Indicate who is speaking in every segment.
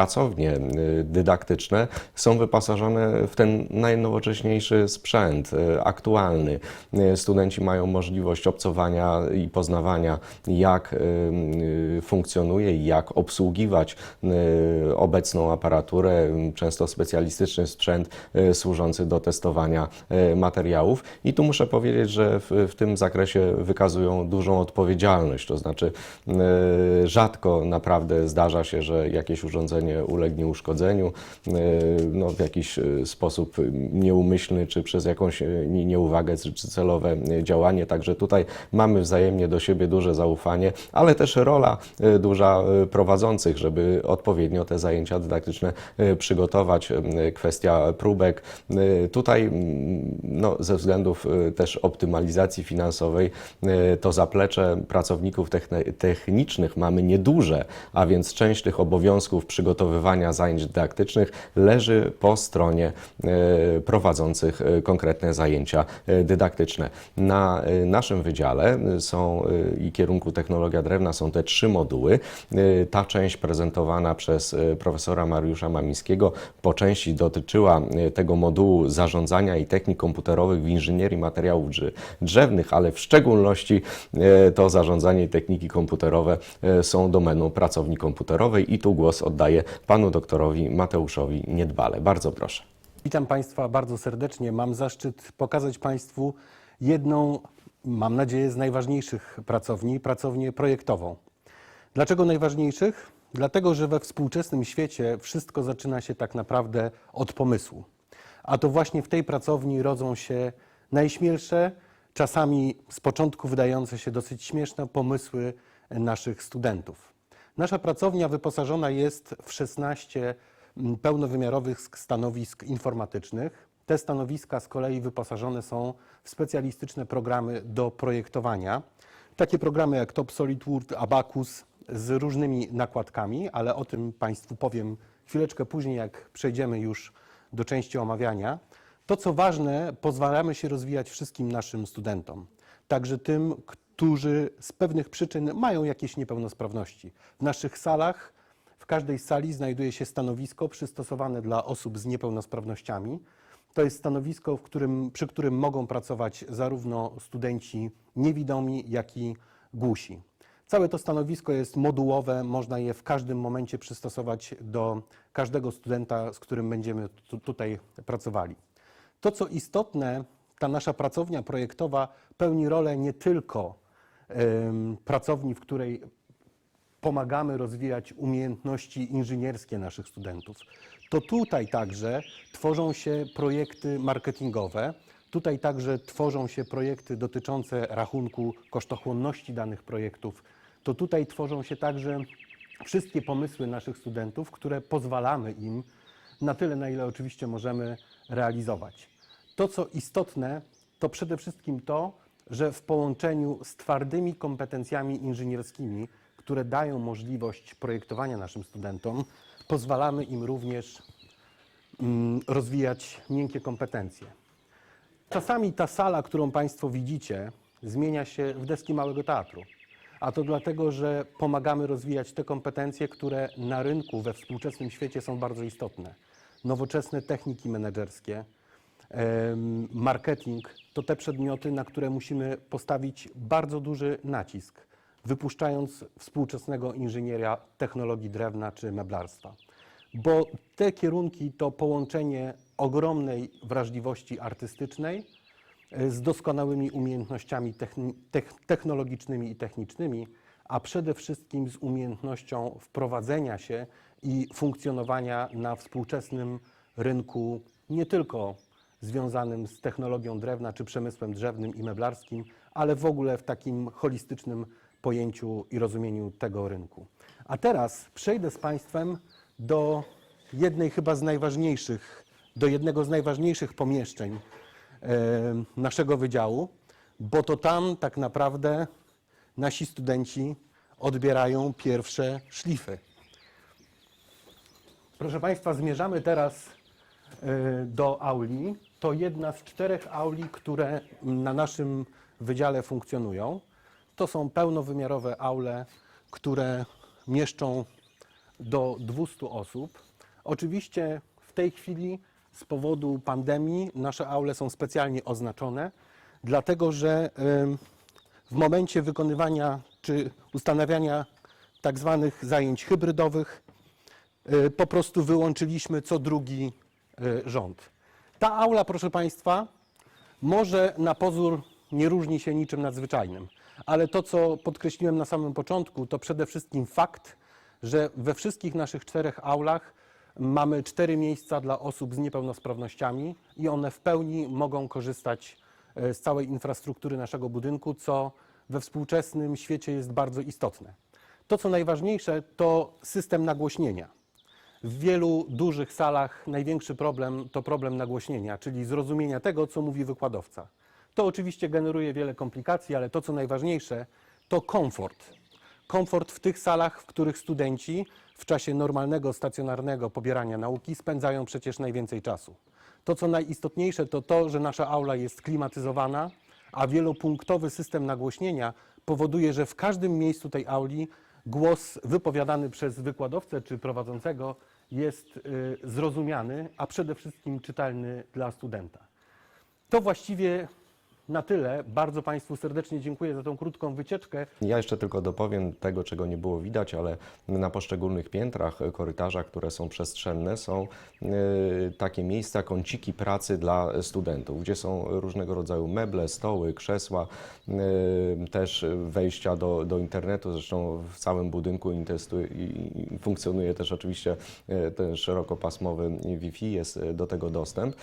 Speaker 1: pracownie y, dydaktyczne są wyposażone w ten najnowocześniejszy sprzęt, y, aktualny. Y, Studenci mają możliwość obcowania i poznawania, jak funkcjonuje i jak obsługiwać obecną aparaturę, często specjalistyczny sprzęt służący do testowania materiałów. I tu muszę powiedzieć, że w, w tym zakresie wykazują dużą odpowiedzialność, to znaczy rzadko naprawdę zdarza się, że jakieś urządzenie ulegnie uszkodzeniu y, no, w jakiś y, sposób nieumyślny, czy przez jakąś nie- nieuwagę, czy celowe działanie. Także tutaj mamy wzajemnie do siebie duże zaufanie, ale też rola duża prowadzących, żeby odpowiednio te zajęcia dydaktyczne przygotować. Kwestia próbek. Tutaj no, ze względów też optymalizacji finansowej to zaplecze pracowników technicznych mamy nieduże, a więc część tych obowiązków przygotowywania zajęć dydaktycznych leży po stronie y, prowadzących y, konkretne zajęcia y, dydaktyczne. Na naszym wydziale są i kierunku technologia drewna są te trzy moduły. Ta część prezentowana przez profesora Mariusza Mamińskiego po części dotyczyła tego modułu zarządzania i technik komputerowych w inżynierii materiałów drze- drzewnych, ale w szczególności to zarządzanie i techniki komputerowe są domeną pracowni komputerowej i tu głos oddaję panu doktorowi Mateuszowi Niedbale. Bardzo proszę.
Speaker 2: Witam Państwa bardzo serdecznie. Mam zaszczyt pokazać Państwu jedną, mam nadzieję, z najważniejszych pracowni, pracownię projektową. Dlaczego najważniejszych? Dlatego, że we współczesnym świecie wszystko zaczyna się tak naprawdę od pomysłu. A to właśnie w tej pracowni rodzą się najśmielsze, czasami z początku wydające się dosyć śmieszne pomysły naszych studentów. Nasza pracownia wyposażona jest w 16 mm, pełnowymiarowych sk- stanowisk informatycznych. Te stanowiska z kolei wyposażone są w specjalistyczne programy do projektowania. Takie programy jak Top SolidWorks, Abacus z różnymi nakładkami, ale o tym Państwu powiem chwileczkę później, jak przejdziemy już do części omawiania. To, co ważne, pozwalamy się rozwijać wszystkim naszym studentom, także tym, którzy z pewnych przyczyn mają jakieś niepełnosprawności. W naszych salach, w każdej sali znajduje się stanowisko przystosowane dla osób z niepełnosprawnościami. To jest stanowisko, którym, przy którym mogą pracować zarówno studenci niewidomi, jak i głusi. Całe to stanowisko jest modułowe, można je w każdym momencie przystosować do każdego studenta, z którym będziemy tu, tutaj pracowali. To, co istotne, ta nasza pracownia projektowa pełni rolę nie tylko pracowni, w której pomagamy rozwijać umiejętności inżynierskie naszych studentów. To tutaj także tworzą się projekty marketingowe, tutaj także tworzą się projekty dotyczące rachunku kosztochłonności danych projektów. To tutaj tworzą się także wszystkie pomysły naszych studentów, które pozwalamy im na tyle, na ile oczywiście możemy realizować. To, co istotne, to przede wszystkim to, że w połączeniu z twardymi kompetencjami inżynierskimi, które dają możliwość projektowania naszym studentom, pozwalamy im również mm, rozwijać miękkie kompetencje. Czasami ta sala, którą Państwo widzicie, zmienia się w deski małego teatru. A to dlatego, że pomagamy rozwijać te kompetencje, które na rynku we współczesnym świecie są bardzo istotne. Nowoczesne techniki menedżerskie, marketing to te przedmioty, na które musimy postawić bardzo duży nacisk, wypuszczając współczesnego inżynieria technologii drewna czy meblarstwa. Bo te kierunki to połączenie ogromnej wrażliwości artystycznej e, z doskonałymi umiejętnościami technologicznymi i technicznymi, a przede wszystkim z umiejętnością wprowadzenia się i funkcjonowania na współczesnym rynku nie tylko związanym z technologią drewna czy przemysłem drzewnym i meblarskim, ale w ogóle w takim holistycznym pojęciu i rozumieniu tego rynku. A teraz przejdę z Państwem do jednej chyba z najważniejszych, do jednego z najważniejszych pomieszczeń e, naszego wydziału, bo to tam tak naprawdę nasi studenci odbierają pierwsze szlify. Proszę Państwa, zmierzamy teraz do auli. To jedna z czterech auli, które na naszym wydziale funkcjonują. To są pełnowymiarowe aule, które mieszczą do 200 osób. Oczywiście w tej chwili z powodu pandemii nasze aule są specjalnie oznaczone, dlatego że em, w momencie wykonywania czy ustanawiania tak zwanych zajęć hybrydowych y, po prostu wyłączyliśmy co drugi y, rząd. Ta aula, proszę Państwa, może na pozór nie różni się niczym nadzwyczajnym, ale to, co podkreśliłem na samym początku, to przede wszystkim fakt, że we wszystkich naszych czterech aulach mamy cztery miejsca dla osób z niepełnosprawnościami i one w pełni mogą korzystać e, z całej infrastruktury naszego budynku, co we współczesnym świecie jest bardzo istotne. To, co najważniejsze, to system nagłośnienia. W wielu dużych salach największy problem to problem nagłośnienia, czyli zrozumienia tego, co mówi wykładowca. To oczywiście generuje wiele komplikacji, ale to, co najważniejsze, to komfort. Komfort w tych salach, w których studenci w czasie normalnego, stacjonarnego pobierania nauki spędzają przecież najwięcej czasu. To, co najistotniejsze, to to, że nasza aula jest klimatyzowana, a wielopunktowy system nagłośnienia powoduje, że w każdym miejscu tej auli głos wypowiadany przez wykładowcę czy prowadzącego jest y, zrozumiany, a przede wszystkim czytelny dla studenta. To właściwie na tyle. Bardzo Państwu serdecznie dziękuję za tą krótką wycieczkę.
Speaker 1: Ja jeszcze tylko dopowiem tego, czego nie było widać, ale na poszczególnych piętrach, e, korytarzach, które są przestrzenne, są e, takie miejsca, kąciki pracy dla studentów, gdzie są różnego rodzaju meble, stoły, krzesła, e, też wejścia do, do internetu. Zresztą w całym budynku funkcjonuje też oczywiście ten szerokopasmowy Wi-Fi, jest do tego dostęp.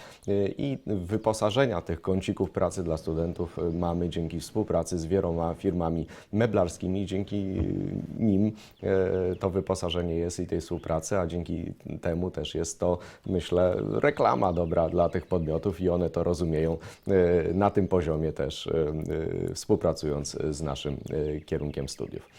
Speaker 1: I wyposażenia tych kącików pracy dla studentów e, mamy dzięki współpracy z wieloma firmami meblarskimi. Dzięki nim e, to wyposażenie jest i tej współpracy, a dzięki temu też jest to, myślę, reklama dobra dla tych podmiotów i one to rozumieją na tym poziomie też, współpracując z naszym kierunkiem studiów.